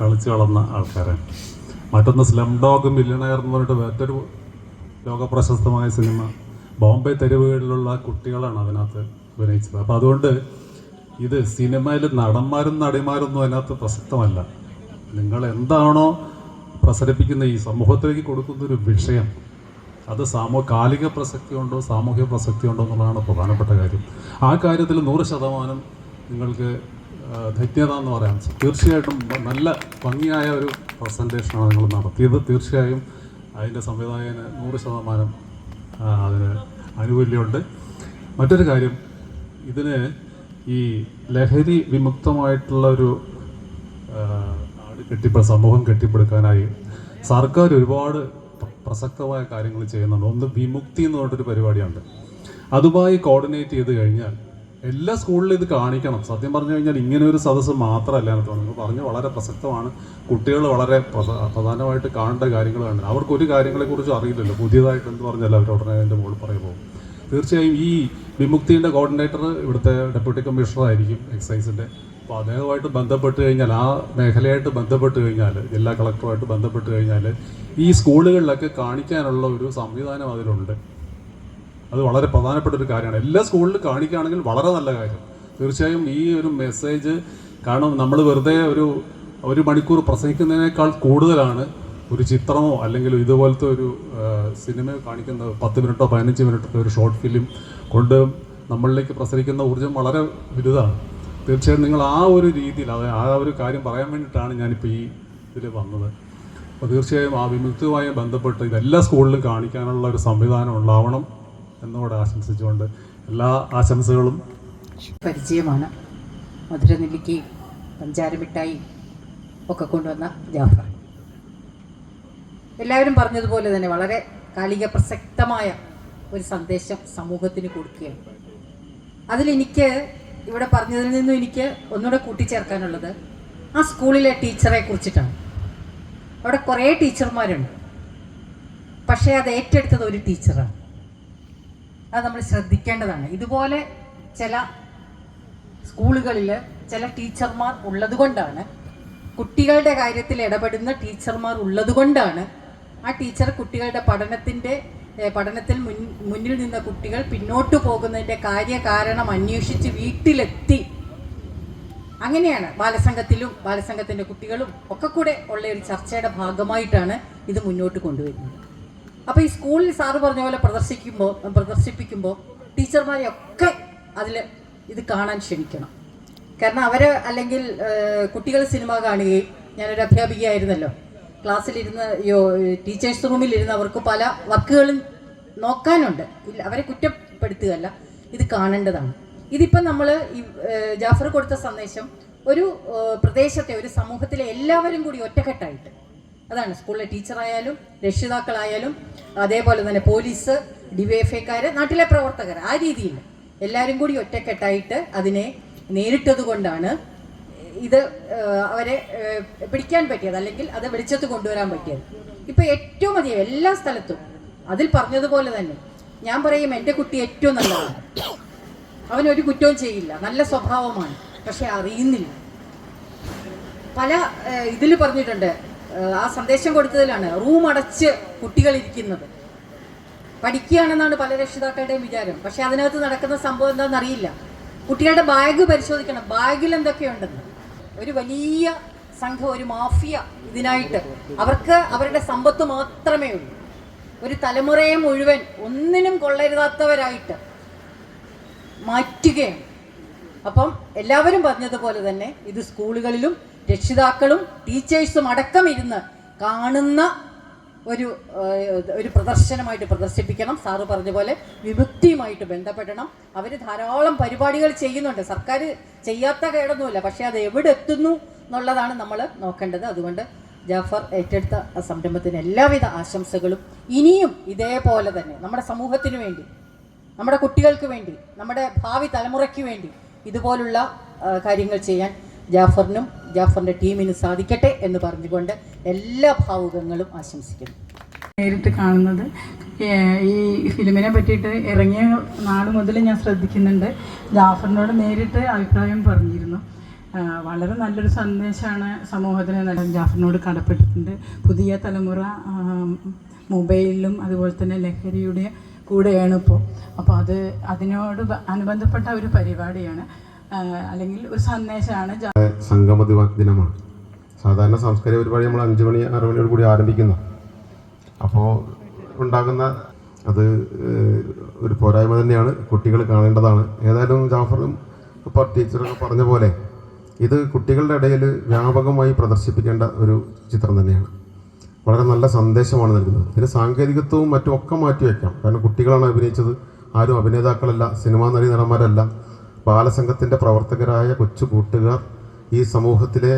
കളിച്ച് വളർന്ന ആൾക്കാരാണ് മറ്റൊന്ന് സ്ലം ഡോഗ് മില്യണയർ എന്ന് പറഞ്ഞിട്ട് മറ്റൊരു ലോകപ്രശസ്തമായ സിനിമ. ബോംബെ തെരുവുകളിലുള്ള കുട്ടികളാണ് അതിനകത്ത് അഭിനയിച്ചത്. അപ്പോൾ അതുകൊണ്ട് ഇത് സിനിമയിൽ നടന്മാരും നടിമാരൊന്നും അതിനകത്ത് പ്രസക്തമല്ല. നിങ്ങൾ എന്താണോ പ്രസരിപ്പിക്കുന്ന ഈ സമൂഹത്തിലേക്ക് കൊടുക്കുന്ന ഒരു വിഷയം അത് സാമൂഹിക കാലിക പ്രസക്തി ഉണ്ടോ സാമൂഹിക പ്രസക്തി ഉണ്ടോ എന്നുള്ളതാണ് പ്രധാനപ്പെട്ട കാര്യം. ആ കാര്യത്തിൽ നൂറ് ശതമാനം നിങ്ങൾക്ക് ആ, ധന്യത എന്ന് പറയാം. തീർച്ചയായിട്ടും നല്ല ഭംഗിയായ ഒരു പ്രസന്റേഷനാണ് നിങ്ങൾ നടത്തിയത്. തീർച്ചയായും അതിന്റെ സംവിധായകന് നൂറ് ശതമാനം അതിന് ആനുകൂല്യമുണ്ട്. മറ്റൊരു കാര്യം ഇതിന് ഈ ലഹരി വിമുക്തമായിട്ടുള്ള ഒരു നാട് കെട്ടിപ്പ സമൂഹം കെട്ടിപ്പടുക്കാനായി സർക്കാർ ഒരുപാട് പ്രസക്തമായ കാര്യങ്ങൾ ചെയ്യുന്നുണ്ട്. ഒന്ന് വിമുക്തി എന്ന് പറഞ്ഞിട്ടൊരു പരിപാടിയുണ്ട്. അതുമായി കോർഡിനേറ്റ് ചെയ്ത് കഴിഞ്ഞാൽ എല്ലാ സ്കൂളിലും ഇത് കാണിക്കണം. സത്യം പറഞ്ഞു കഴിഞ്ഞാൽ ഇങ്ങനെ ഒരു സദസ്സ് മാത്രമല്ല എന്ന് തോന്നുന്നു. പറഞ്ഞ് വളരെ പ്രസക്തമാണ്. കുട്ടികൾ വളരെ പ്രധാനമായിട്ട് കാണേണ്ട കാര്യങ്ങൾ കാണുന്നത് അവർക്ക് ഒരു കാര്യങ്ങളെക്കുറിച്ചും അറിയില്ലല്ലോ. പുതിയതായിട്ട് എന്ന് പറഞ്ഞാൽ അവർ ഉടനെ അതിന്റെ മുകളിൽ പറയും പോകും. തീർച്ചയായും ഈ വിമുക്തിയുടെ കോർഡിനേറ്റർ ഇവിടുത്തെ ഡെപ്യൂട്ടി കമ്മീഷണർ ആയിരിക്കും എക്സൈസിന്റെ അപ്പോൾ അദ്ദേഹമായിട്ട് ബന്ധപ്പെട്ട് കഴിഞ്ഞാൽ ആ മേഖലയായിട്ട് ബന്ധപ്പെട്ട് കഴിഞ്ഞാൽ ജില്ലാ കളക്ടറുമായിട്ട് ബന്ധപ്പെട്ട് കഴിഞ്ഞാൽ ഈ സ്കൂളുകളിലൊക്കെ കാണിക്കാനുള്ള ഒരു സംവിധാനം അതിലുണ്ട്. അത് വളരെ പ്രധാനപ്പെട്ട ഒരു കാര്യമാണ്. എല്ലാ സ്കൂളിലും കാണിക്കുകയാണെങ്കിൽ വളരെ നല്ല കാര്യം. തീർച്ചയായും ഈ ഒരു മെസ്സേജ് കാരണം നമ്മൾ വെറുതെ ഒരു ഒരു മണിക്കൂർ പ്രസംഗിക്കുന്നതിനേക്കാൾ കൂടുതലാണ് ഒരു ചിത്രമോ അല്ലെങ്കിൽ ഇതുപോലത്തെ ഒരു സിനിമയോ സിനിമ കാണിക്കുന്ന പത്ത് മിനിറ്റോ പതിനഞ്ച് മിനിറ്റോ ഒരു ഷോർട്ട് ഫിലിം കൊണ്ട് നമ്മളിലേക്ക് പ്രസരിക്കുന്ന ഊർജം വളരെ വലുതാണ്. തീർച്ചയായും നിങ്ങൾ ആ ഒരു രീതിയിൽ അത് ആ ഒരു കാര്യം പറയാൻ വേണ്ടിയിട്ടാണ് ഞാനിപ്പോൾ ഈ ഇതിൽ വന്നത്. അപ്പോൾ തീർച്ചയായും ആ വിമുക്തിയുമായി ബന്ധപ്പെട്ട് ഇതെല്ലാ സ്കൂളിലും കാണിക്കാനുള്ള ഒരു സംവിധാനം ഉണ്ടാവണം. എന്നുകൂടെ ആശംസിച്ചുകൊണ്ട് എല്ലാ ആശംസകളും. പരിചയമാണ്. മധുരനെല്ലിക്കയും പഞ്ചാരമിഠായി ഒക്കെ കൊണ്ടുവന്ന ജാഫർ. എല്ലാവരും പറഞ്ഞതുപോലെ തന്നെ വളരെ കാലിക പ്രസക്തമായ ഒരു സന്ദേശം സമൂഹത്തിന് കൊടുക്കുകയാണ്. അതിലെനിക്ക് ഇവിടെ പറഞ്ഞതിൽ നിന്നും എനിക്ക് ഒന്നുകൂടെ കൂട്ടിച്ചേർക്കാനുള്ളത് ആ സ്കൂളിലെ ടീച്ചറെ കുറിച്ചിട്ടാണ്. അവിടെ കുറേ ടീച്ചർമാരുണ്ട്. പക്ഷേ അത് ഏറ്റെടുത്തത് ഒരു ടീച്ചറാണ്. അത് നമ്മൾ ശ്രദ്ധിക്കേണ്ടതാണ്. ഇതുപോലെ ചില സ്കൂളുകളിൽ ചില ടീച്ചർമാർ ഉള്ളതുകൊണ്ടാണ് കുട്ടികളുടെ കാര്യത്തിൽ ഇടപെടുന്ന ടീച്ചർമാർ ഉള്ളതുകൊണ്ടാണ് ആ ടീച്ചർ കുട്ടികളുടെ പഠനത്തിന്റെ പഠനത്തിൽ മുൻ മുന്നിൽ നിന്ന കുട്ടികൾ പിന്നോട്ട് പോകുന്നതിന്റെ കാര്യകാരണം അന്വേഷിച്ച് വീട്ടിലെത്തി. അങ്ങനെയാണ് ബാലസംഘത്തിലും ബാലസംഘത്തിന്റെ കുട്ടികളും ഒക്കെ കൂടെ ഉള്ള ഒരു ചർച്ചയുടെ ഭാഗമായിട്ടാണ് ഇത് മുന്നോട്ട് കൊണ്ടുവരുന്നത്. അപ്പോൾ ഈ സ്കൂളിൽ സാറ് പറഞ്ഞ പോലെ പ്രദർശിക്കുമ്പോൾ പ്രദർശിപ്പിക്കുമ്പോൾ ടീച്ചർമാരെയൊക്കെ അതിൽ ഇത് കാണാൻ ക്ഷണിക്കണം. കാരണം അവർ അല്ലെങ്കിൽ കുട്ടികൾ സിനിമ കാണുകയും ഞാനൊരു അധ്യാപികയായിരുന്നല്ലോ. ക്ലാസ്സിലിരുന്ന് യോ ടീച്ചേഴ്സ് റൂമിലിരുന്ന് അവർക്ക് പല വർക്കുകളും നോക്കാനുണ്ട്. ഇല്ല അവരെ കുറ്റപ്പെടുത്തുകയല്ല ഇത് കാണേണ്ടതാണ്. ഇതിപ്പം നമ്മൾ ഈ ജാഫർ കൊടുത്ത സന്ദേശം ഒരു പ്രദേശത്തെ ഒരു സമൂഹത്തിലെ എല്ലാവരും കൂടി ഒറ്റക്കെട്ടായിട്ട് അതാണ് സ്കൂളിലെ ടീച്ചറായാലും രക്ഷിതാക്കളായാലും അതേപോലെ തന്നെ പോലീസ് ഡിവൈഎഫ്ഐക്കാർ നാട്ടിലെ പ്രവർത്തകർ ആ രീതിയിൽ എല്ലാവരും കൂടി ഒറ്റക്കെട്ടായിട്ട് അതിനെ നേരിട്ടത് കൊണ്ടാണ് ഇത് അവരെ പിടിക്കാൻ പറ്റിയത് അല്ലെങ്കിൽ അത് വെളിച്ചത്ത് കൊണ്ടുവരാൻ പറ്റിയത്. ഇപ്പം ഏറ്റവും അധികം എല്ലാ സ്ഥലത്തും അതിൽ പറഞ്ഞതുപോലെ തന്നെ ഞാൻ പറയും എന്റെ കുട്ടി ഏറ്റവും നല്ലതാണ്. അവനൊരു കുറ്റവും ചെയ്യില്ല. നല്ല സ്വഭാവമാണ്. പക്ഷെ അറിയുന്നില്ല. പല ഇതിൽ പറഞ്ഞിട്ടുണ്ട് ആ സന്ദേശം കൊടുത്തതിലാണ്. റൂം അടച്ച് കുട്ടികളിരിക്കുന്നത് പഠിക്കുകയാണെന്നാണ് പല രക്ഷിതാക്കളുടെയും വിചാരം. പക്ഷെ അതിനകത്ത് നടക്കുന്ന സംഭവം എന്താണെന്ന് അറിയില്ല കുട്ടികളുടെ ബാഗ് പരിശോധിക്കണം. ബാഗിൽ എന്തൊക്കെയുണ്ടെന്ന്. ഒരു വലിയ സംഘം ഒരു മാഫിയ ഇതിനായിട്ട് അവർക്ക് അവരുടെ സമ്പത്ത് മാത്രമേ ഉള്ളൂ. ഒരു തലമുറയെ മുഴുവൻ ഒന്നിനും കൊള്ളരുതാത്തവരായിട്ട് മാറ്റുകയാണ്. അപ്പം എല്ലാവരും പറഞ്ഞതുപോലെ തന്നെ ഇത് സ്കൂളുകളിലും രക്ഷിതാക്കളും ടീച്ചേഴ്സും അടക്കം ഇരുന്ന് കാണുന്ന ഒരു ഒരു പ്രദർശനമായിട്ട് പ്രദർശിപ്പിക്കണം. സാറ് പറഞ്ഞ പോലെ വിമുക്തിയുമായിട്ട് ബന്ധപ്പെടണം. അവർ ധാരാളം പരിപാടികൾ ചെയ്യുന്നുണ്ട്. സർക്കാർ ചെയ്യാത്ത കേടൊന്നുമില്ല. പക്ഷേ അത് എവിടെ എത്തുന്നു എന്നുള്ളതാണ് നമ്മൾ നോക്കേണ്ടത്. അതുകൊണ്ട് ജാഫർ ഏറ്റെടുത്ത സംരംഭത്തിന് എല്ലാവിധ ആശംസകളും. ഇനിയും ഇതേപോലെ തന്നെ നമ്മുടെ സമൂഹത്തിന് വേണ്ടി നമ്മുടെ കുട്ടികൾക്ക് വേണ്ടി നമ്മുടെ ഭാവി തലമുറയ്ക്ക് വേണ്ടി ഇതുപോലുള്ള കാര്യങ്ങൾ ചെയ്യാൻ ജാഫറിനും ജാഫറിന്റെ ടീമിന് സാധിക്കട്ടെ എന്ന് പറഞ്ഞുകൊണ്ട് എല്ലാ ഭാവുകങ്ങളും ആശംസിക്കുന്നു. നേരിട്ട് കാണുന്നത് ഈ ഫിലിമിനെ പറ്റിയിട്ട് ഇറങ്ങിയ നാൾ മുതൽ ഞാൻ ശ്രദ്ധിക്കുന്നുണ്ട്. ജാഫറിനോട് നേരിട്ട് അഭിപ്രായം പറഞ്ഞിരുന്നു. വളരെ നല്ലൊരു സന്ദേശമാണ് സമൂഹത്തിന് നൽകാൻ ജാഫറിനോട് കടപ്പെട്ടിട്ടുണ്ട്. പുതിയ തലമുറ മൊബൈലിലും അതുപോലെ തന്നെ ലഹരിയുടെ കൂടെയാണ് ഇപ്പോൾ അപ്പോൾ അത് അതിനോട് അനുബന്ധപ്പെട്ട ഒരു പരിപാടിയാണ്. അല്ലെങ്കിൽ ഒരു സന്ദേശമാണ് സംഗമ ദിനമാണ്. സാധാരണ സാംസ്കാരിക പരിപാടി നമ്മൾ അഞ്ച് മണി ആറ് മണിയോട് കൂടി ആരംഭിക്കുന്നു. അപ്പോൾ ഉണ്ടാകുന്ന അത് ഒരു പോരായ്മ തന്നെയാണ്. കുട്ടികൾ കാണേണ്ടതാണ്. ഏതായാലും ജാഫറും ഇപ്പോൾ ടീച്ചറൊക്കെ പറഞ്ഞ പോലെ ഇത് കുട്ടികളുടെ ഇടയിൽ വ്യാപകമായി പ്രദർശിപ്പിക്കേണ്ട ഒരു ചിത്രം തന്നെയാണ്. വളരെ നല്ല സന്ദേശമാണ് നൽകുന്നത്. ഇതിന് സാങ്കേതികത്വവും മറ്റും ഒക്കെ മാറ്റി മാറ്റിവെക്കാം കാരണം കുട്ടികളാണ് അഭിനയിച്ചത്. ആരും അഭിനേതാക്കളല്ല സിനിമാ നടി നടന്മാരല്ല. ബാലസംഘത്തിന്റെ പ്രവർത്തകരായ കൊച്ചു കൂട്ടുകാർ ഈ സമൂഹത്തിലെ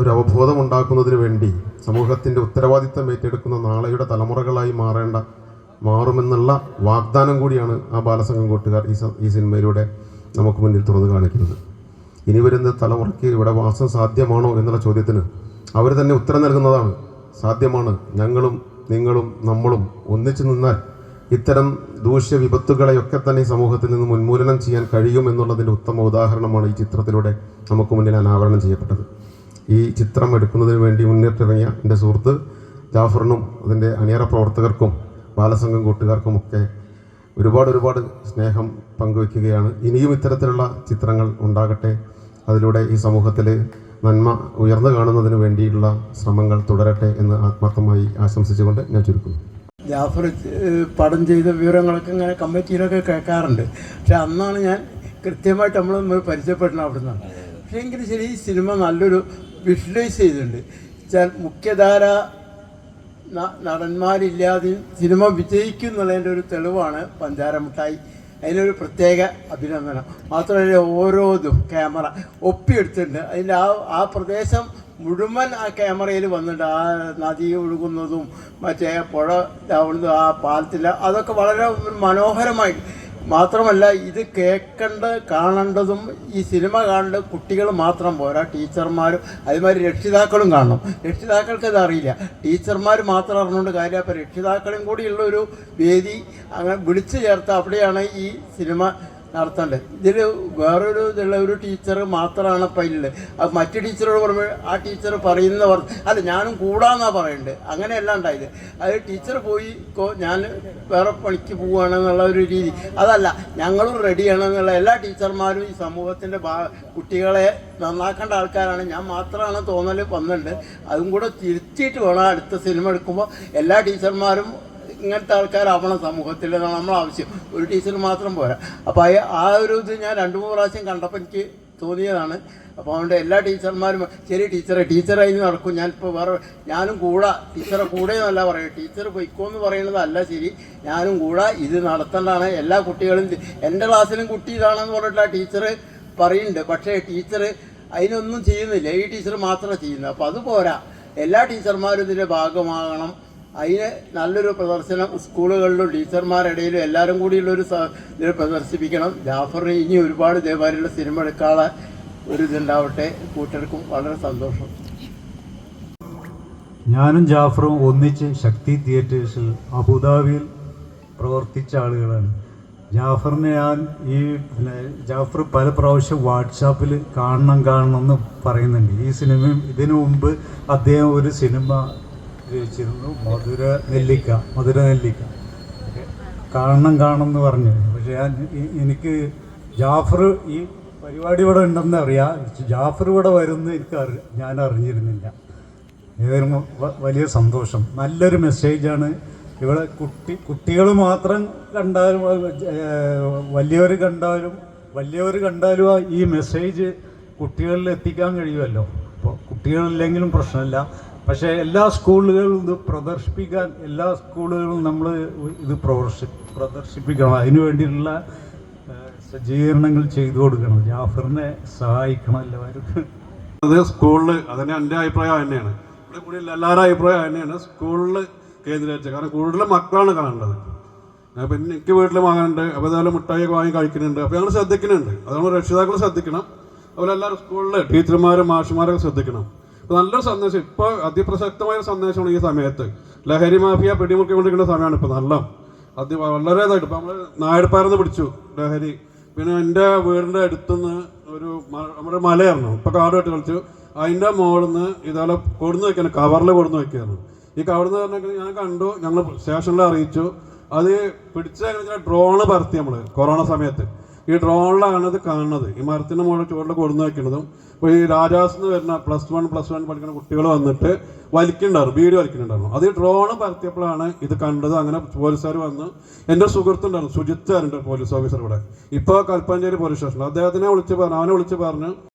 ഒരു അവബോധം ഉണ്ടാക്കുന്നതിന് വേണ്ടി സമൂഹത്തിന്റെ ഉത്തരവാദിത്തം ഏറ്റെടുക്കുന്ന നാളെയുടെ തലമുറകളായി മാറേണ്ട മാറുമെന്നുള്ള വാഗ്ദാനം കൂടിയാണ് ആ ബാലസംഘം കൂട്ടുകാർ ഈ ഈ സിനിമയിലൂടെ നമുക്ക് മുന്നിൽ തുറന്നു കാണിക്കുന്നത്. ഇനി വരുന്ന തലമുറയ്ക്ക് ഇവിടെ വാസം സാധ്യമാണോ എന്നുള്ള ചോദ്യത്തിന് അവർ തന്നെ ഉത്തരം നൽകുന്നതാണ് സാധ്യമാണ്. ഞങ്ങളും നിങ്ങളും നമ്മളും ഒന്നിച്ചു നിന്നാൽ ഇത്തരം ദൂഷ്യ വിപത്തുകളെയൊക്കെ തന്നെ സമൂഹത്തിൽ നിന്ന് ഉന്മൂലനം ചെയ്യാൻ കഴിയും എന്നുള്ളതിന്റെ ഉത്തമ ഉദാഹരണമാണ് ഈ ചിത്രത്തിലൂടെ നമുക്ക് മുന്നിൽ അനാവരണം ചെയ്യപ്പെട്ടത്. ഈ ചിത്രം എടുക്കുന്നതിന് വേണ്ടി മുന്നിട്ടിറങ്ങിയ എന്റെ സുഹൃത്ത് ജാഫറിനും അതിന്റെ അണിയറ പ്രവർത്തകർക്കും ബാലസംഘം കൂട്ടുകാർക്കുമൊക്കെ ഒരുപാട് ഒരുപാട് സ്നേഹം പങ്കുവയ്ക്കുകയാണ്. ഇനിയും ഇത്തരത്തിലുള്ള ചിത്രങ്ങൾ ഉണ്ടാകട്ടെ. അതിലൂടെ ഈ സമൂഹത്തിൽ നന്മ ഉയർന്നു കാണുന്നതിന് വേണ്ടിയുള്ള ശ്രമങ്ങൾ തുടരട്ടെ എന്ന് ആത്മാർത്ഥമായി ആശംസിച്ചുകൊണ്ട് ഞാൻ ചുരുക്കുന്നു. ജാഫർ പടം ചെയ്ത വിവരങ്ങളൊക്കെ ഇങ്ങനെ കമ്മിറ്റിയിലൊക്കെ കേൾക്കാറുണ്ട്. പക്ഷെ അന്നാണ് ഞാൻ കൃത്യമായിട്ട് നമ്മൾ നമ്മൾ പരിചയപ്പെടുന്നത് അവിടെ നിന്നാണ് പക്ഷേ എങ്കിലും ശരി ഈ സിനിമ നല്ലൊരു വിഷ്വലൈസ് ചെയ്തിട്ടുണ്ട്. വെച്ചാൽ മുഖ്യധാര നടന്മാരില്ലാതെയും സിനിമ വിജയിക്കും എന്നുള്ളതിന്റെ ഒരു തെളിവാണ് പഞ്ചാര മിഠായി അതിനൊരു പ്രത്യേക അഭിനന്ദനം. മാത്രമല്ല ഓരോതും ക്യാമറ ഒപ്പിയെടുത്തിട്ടുണ്ട്. അതിന്റെ ആ ആ പ്രദേശം മുഴുവൻ ആ ക്യാമറയിൽ വന്നിട്ട് ആ നദി ഒഴുകുന്നതും മറ്റേ പുഴ ഇതാവുന്നതും ആ പാലത്തിൽ അതൊക്കെ വളരെ മനോഹരമായി. മാത്രമല്ല ഇത് കേൾക്കേണ്ട കാണേണ്ടതും ഈ സിനിമ കാണേണ്ട കുട്ടികൾ മാത്രം പോരാ ടീച്ചർമാരും അതുമാതിരി രക്ഷിതാക്കളും കാണണം. രക്ഷിതാക്കൾക്ക് ഇത് അറിയില്ല. ടീച്ചർമാർ മാത്രം അറിഞ്ഞുകൊണ്ട് കാര്യം അപ്പോൾ രക്ഷിതാക്കളും കൂടിയുള്ള ഒരു വേദി അങ്ങനെ വിളിച്ചു ചേർത്ത് അവിടെയാണ് ഈ സിനിമ നടത്തേണ്ടത് ഇതിൽ വേറൊരു ഇതുള്ള ഒരു ടീച്ചർ മാത്രമാണ് ഇപ്പം ഇല്ല മറ്റു ടീച്ചറോട് പറയുമ്പോൾ ആ ടീച്ചർ പറയുന്ന പറ അല്ല ഞാനും കൂടാന്നാണ് പറയുന്നത് അങ്ങനെയല്ല ഉണ്ടായത്. അത് ടീച്ചർ പോയി ഞാൻ വേറെ പണിക്ക് പോവുകയാണെന്നുള്ള ഒരു രീതി. അതല്ല ഞങ്ങളും റെഡിയാണെന്നുള്ള എല്ലാ ടീച്ചർമാരും ഈ സമൂഹത്തിന്റെ ഭാ കുട്ടികളെ നന്നാക്കേണ്ട ആൾക്കാരാണ്. ഞാൻ മാത്രമാണ് തോന്നൽ വന്നിട്ടുണ്ട് അതും കൂടെ തിരുത്തിയിട്ട് വേണം അടുത്ത സിനിമ എടുക്കുമ്പോൾ എല്ലാ ടീച്ചർമാരും ഇങ്ങനത്തെ ആൾക്കാരാവണം സമൂഹത്തിൽ നമ്മൾ ആവശ്യം. ഒരു ടീച്ചർ മാത്രം പോരാ. അപ്പോൾ ആ ഒരു ഇത് ഞാൻ രണ്ട് മൂന്ന് പ്രാവശ്യം കണ്ടപ്പോൾ എനിക്ക് തോന്നിയതാണ്. അപ്പോൾ അതുകൊണ്ട് എല്ലാ ടീച്ചർമാരും ശരി ടീച്ചറെ ടീച്ചറായി നടക്കും. ഞാനിപ്പോൾ വേറെ ഞാനും കൂടാ ടീച്ചറെ കൂടെ എന്നല്ല പറയുക ടീച്ചർ പൊയ്ക്കോ എന്ന് പറയുന്നതല്ല ശരി. ഞാനും കൂടാ ഇത് നടത്തേണ്ടതാണ്. എല്ലാ കുട്ടികളും എന്റെ ക്ലാസ്സിലും കുട്ടി ഇതാണെന്ന് പറഞ്ഞിട്ട് ആ ടീച്ചർ പറയുന്നുണ്ട്. പക്ഷേ ടീച്ചർ അതിനൊന്നും ചെയ്യുന്നില്ല. ഈ ടീച്ചർ മാത്രമേ ചെയ്യുന്നത്. അപ്പോൾ അത് പോരാ. എല്ലാ ടീച്ചർമാരും ഇതിന്റെ ഭാഗമാകണം. അതിന് നല്ലൊരു പ്രദർശനം സ്കൂളുകളിലും ടീച്ചർമാരുടെ ഇടയിലും എല്ലാവരും കൂടിയുള്ളൊരു ഇതിൽ പ്രദർശിപ്പിക്കണം. ജാഫറിന് ഇനി ഒരുപാട് ഇതേമാതിരിയുള്ള സിനിമ എടുക്കാനുള്ള ഒരു ഇതുണ്ടാവട്ടെ. കൂട്ടർക്കും വളരെ സന്തോഷം. ഞാനും ജാഫറും ഒന്നിച്ച് ശക്തി തിയേറ്റേഴ്സിൽ അബുദാബിയിൽ പ്രവർത്തിച്ച ആളുകളാണ്. ജാഫറിനെ ഞാൻ ഈ പിന്നെ ജാഫർ പല പ്രാവശ്യം വാട്സാപ്പിൽ കാണണം കാണണം എന്ന് പറയുന്നുണ്ട്. ഈ സിനിമയും ഇതിനു മുമ്പ് അദ്ദേഹം ഒരു സിനിമ രചിച്ചിരുന്നു മധുര നെല്ലിക്ക മധുര നെല്ലിക്ക. കാണണം കാണണം പറഞ്ഞു. പക്ഷേ എനിക്ക് ജാഫർ ഈ പരിപാടി ഇവിടെ ഉണ്ടെന്ന് അറിയാം. ജാഫർ ഇവിടെ വരുമെന്ന് എനിക്ക് അറി ഞാൻ അറിഞ്ഞിരുന്നില്ല. ഏതായാലും വലിയ സന്തോഷം. നല്ലൊരു മെസ്സേജാണ്. ഇവിടെ കുട്ടി കുട്ടികൾ മാത്രം കണ്ടാലും വലിയവർ കണ്ടാലും വലിയവർ കണ്ടാലും ഈ മെസ്സേജ് കുട്ടികളിൽ എത്തിക്കാൻ കഴിയുമല്ലോ. അപ്പോൾ കുട്ടികളില്ലെങ്കിലും പ്രശ്നമില്ല. പക്ഷേ എല്ലാ സ്കൂളുകളിലും ഇത് പ്രദർശിപ്പിക്കാൻ എല്ലാ സ്കൂളുകളിലും നമ്മൾ ഇത് പ്രദർശി പ്രദർശിപ്പിക്കണം. അതിനു വേണ്ടിയിട്ടുള്ള സജ്ജീകരണങ്ങൾ ചെയ്തു കൊടുക്കണം. ജാഫറിനെ സഹായിക്കണം എല്ലാവരും അത് സ്കൂളിൽ അതിന് എന്റെ അഭിപ്രായം തന്നെയാണ്. ഇവിടെ കൂടി എല്ലാവരുടെ അഭിപ്രായം തന്നെയാണ്. സ്കൂളിൽ കേന്ദ്രീകരിച്ചത് കാരണം കൂടുതൽ മക്കളാണ് കാണേണ്ടത്. അപ്പം എനിക്ക് വീട്ടിൽ വാങ്ങാനുണ്ട് അപ്പോൾ ഇതുപോലെ മിഠായിയൊക്കെ വാങ്ങി കഴിക്കുന്നുണ്ട്. അപ്പോൾ ഞങ്ങൾ ശ്രദ്ധിക്കുന്നുണ്ട്. അതുകൊണ്ട് രക്ഷിതാക്കൾ ശ്രദ്ധിക്കണം. അതുപോലെ എല്ലാവരും സ്കൂളിൽ ടീച്ചർമാരും മാഷുമാരൊക്കെ ശ്രദ്ധിക്കണം. നല്ലൊരു സന്ദേശം. ഇപ്പോൾ അതിപ്രസക്തമായ സന്ദേശമാണ് ഈ സമയത്ത്. ലഹരി മാഫിയ പിടിമുറുക്കിക്കൊണ്ടിരിക്കുന്ന സമയമാണ് ഇപ്പോൾ നല്ല. അതി വളരെ ഇതായിട്ട്. ഇപ്പോൾ നമ്മൾ പിടിച്ചു ലഹരി. പിന്നെ എന്റെ വീടിന്റെ അടുത്തുനിന്ന് ഒരു നമ്മുടെ മലയായിരുന്നു. ഇപ്പൊ കാട് വെട്ടി കളിച്ചു. അതിന്റെ മുകളിൽ നിന്ന് ഇതേപോലെ കൊടുന്ന് വെക്കാണ് കവറിൽ കൊടുന്ന് വെക്കുകയായിരുന്നു ഈ കവറിൽ പറഞ്ഞാൽ ഞാൻ കണ്ടു ഞങ്ങൾ സ്റ്റേഷനിൽ അറിയിച്ചു. അത് പിടിച്ച ഡ്രോണ് പറത്തി നമ്മൾ കൊറോണ സമയത്ത്. ഈ ഡ്രോണിലാണ് ഇത് കാണുന്നത്. ഈ മരത്തിന്റെ മുകളിൽ ചുവട്ടിൽ കൊടുന്ന് വെക്കുന്നതും ഇപ്പോൾ ഈ രാജാസ് എന്ന് വരുന്ന പ്ലസ് വൺ പ്ലസ് വൺ പഠിക്കുന്ന കുട്ടികൾ വന്നിട്ട് വലിക്കുന്നുണ്ടായിരുന്നു വീഡിയോ വലിക്കുന്നുണ്ടായിരുന്നു. അത് ഈ ഡ്രോണ് പരത്തിയപ്പോഴാണ് ഇത് കണ്ടത്. അങ്ങനെ പോലീസുകാർ വന്ന് എന്റെ സുഹൃത്തുണ്ടായിരുന്നു സുജിത്ത് പോലീസ് ഓഫീസർ ഇവിടെ. ഇപ്പോൾ കൽപ്പഞ്ചേരി പോലീസ് സ്റ്റേഷൻ അദ്ദേഹത്തിനെ വിളിച്ച് പറഞ്ഞു അവനെ വിളിച്ച് പറഞ്ഞു